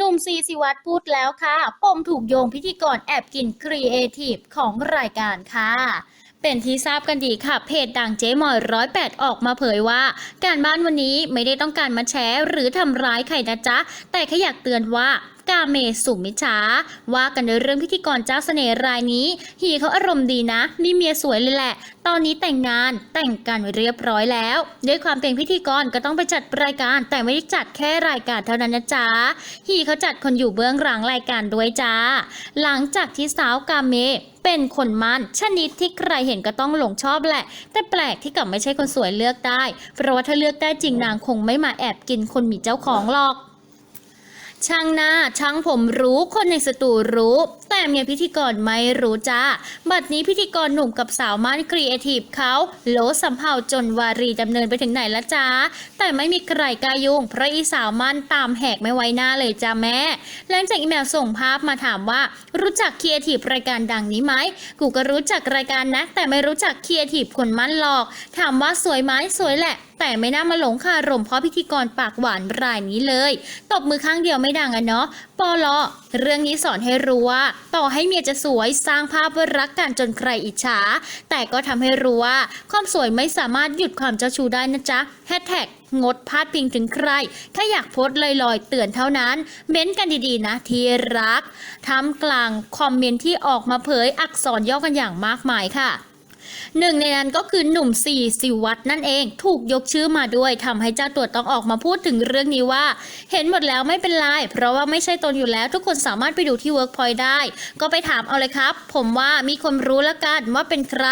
หนุ่มซีสิวัตรพูดแล้วค่ะ ปมถูกโยงพิธีกรแอบกินครีเอทีฟของรายการค่ะเป็นที่ทราบกันดีค่ะ เพจดังเจ๊มอยร้อยแปดออกมาเผยว่า การบ้านวันนี้ไม่ได้ต้องการมาแชร์หรือทำร้ายใครนะจ๊ะ แต่แค่อยากเตือนว่า กาเมสุมิชาว่ากันในเรื่องพิธีกรเจ้าเสน่ห์รายนี้ ฮีเขาอารมณ์ดีนะ มีเมียสวยเลยแหละ ตอนนี้แต่งงานแต่งกันเรียบร้อยแล้ว ด้วยความเป็นพิธีกรก็ต้องไปจัดรายการ แต่ไม่ได้จัดแค่รายการเท่านั้นนะจ๊ะฮีเขาจัดคนอยู่เบื้องหลังรายการด้วยจ้า หลังจากที่สาวกาเมเป็นคนมันชนิดที่ใครเห็นก็ต้องหลงชอบแหละ แต่แปลกที่กลับไม่ใช่คนสวยเลือกได้ เพราะว่าถ้าเลือกได้จริงนางคงไม่มาแอบกินคนมีเจ้าของหรอก ช่างหน้าช่างผมรู้คนในสตูรู้ แต่เมียพิธีกรไม่รู้จ้า บัดนี้พิธีกรหนุ่มกับสาวม่านครีเอทีฟเขาโลสัมเภาจนวารีดำเนินไปถึงไหนละจ้า แต่ไม่มีใครกล้ายุ่งเพราะอีสาวม่านตามแหกไม่ไว้หน้าเลยจ้าแม่หลังจากอีเมลส่งภาพมาถามว่า รู้จักครีเอทีฟรายการดังนี้ไหมกูก็รู้จักรายการนะ แต่ไม่รู้จักครีเอทีฟคนมั่นหรอก ถามว่าสวยไหมสวยแหละ แต่ไม่น่ามาหลงคารมเพราะพิธีกรปากหวานรายนี้เลย ตบมือข้างเดียวไม่ไม่ดังอะเนาะปอลอเรื่องนี้สอนให้รู้ว่า ต่อให้เมียจะสวยสร้างภาพว่ารักกันจนใครอิจฉา แต่ก็ทำให้รู้ว่า ความสวยไม่สามารถหยุดความเจ้าชู้ได้นะจ๊ะแฮชแท็กงดพาดพิงถึงใครแค่อยากโพสลอยๆ เตือนเท่านั้น เม้นกันดีๆนะที่รักทำกลางคอมเมนต์ที่ออกมาเผยอักษรย่อกันอย่างมากมายค่ะ หนึ่งในนั้นก็คือหนุ่มสี่สิวัตรนั่นเองถูกยกชื่อมาด้วยทำให้เจ้าตัวต้องออกมาพูดถึงเรื่องนี้ว่า เห็นหมดแล้วไม่เป็นไร เพราะว่าไม่ใช่ตนอยู่แล้ว ทุกคนสามารถไปดูที่ Workpoint ได้ ก็ไปถามเอาเลยครับ ผมว่ามีคนรู้แล้วกันว่าเป็นใคร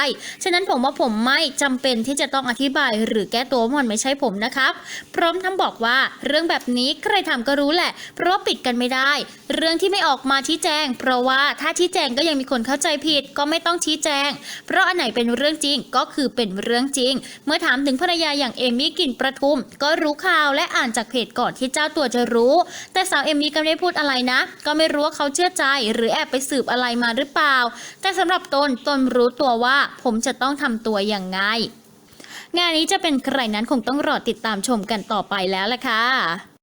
ฉะนั้นผมว่าผมไม่จำเป็นที่จะต้องอธิบาย หรือแก้ตัวว่ามันไม่ใช่ผมนะครับ พร้อมทั้งบอกว่าเรื่องแบบนี้ใครทำก็รู้แหละ เพราะว่าปิดกันไม่ได้ เรื่องที่ไม่ออกมาชี้แจง เพราะว่าถ้าชี้แจงก็ยังมีคนเข้าใจผิดก็ไม่ต้องชี้แจง เพราะอันไหนเป็นเรื่องจริงก็คือเป็นเรื่องจริง เมื่อถามถึงภรรยาอย่างเอมี่กลิ่นประทุม ก็รู้ข่าวและอ่านจากเพจก่อนที่เจ้าตัวจะรู้ แต่สาวเอมี่ก็ไม่ได้พูดอะไรนะ ก็ไม่รู้ว่าเขาเชื่อใจ หรือแอบไปสืบอะไรมาหรือเปล่า แต่สำหรับตนตนรู้ตัวว่าผมจะต้องทำตัวอย่างไงงานนี้จะเป็นใครนั้นคงต้องรอติดตามชมกันต่อไปแล้วล่ะค่ะ